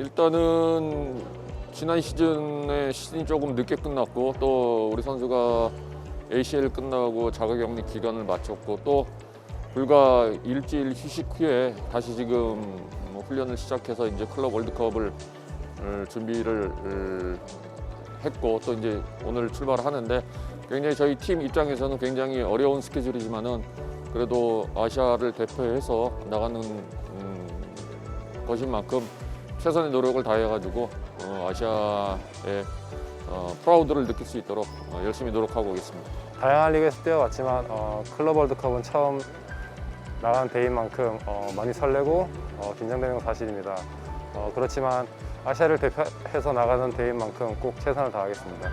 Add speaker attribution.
Speaker 1: 일단은 지난 시즌에 시즌이 조금 늦게 끝났고 또 우리 선수가 ACL 끝나고 자가격리 기간을 마쳤고 또 불과 일주일 휴식 후에 다시 지금 뭐 훈련을 시작해서 이제 클럽 월드컵을 을 준비를 을 했고 또 이제 오늘 출발을 하는데 굉장히 저희 팀 입장에서는 굉장히 어려운 스케줄이지만은 그래도 아시아를 대표해서 나가는 음, 것인 만큼 최선의 노력을 다해가지고 어, 아시아의 어, 프라우드를 느낄 수 있도록 어, 열심히 노력하고 오겠습니다.
Speaker 2: 다양한 리그에서 뛰어왔지만 어, 클럽 월드컵은 처음 나가는 대회인 만큼 어, 많이 설레고 어, 긴장되는 건 사실입니다. 어, 그렇지만 아시아를 대표해서 나가는 대회인 만큼 꼭 최선을 다하겠습니다.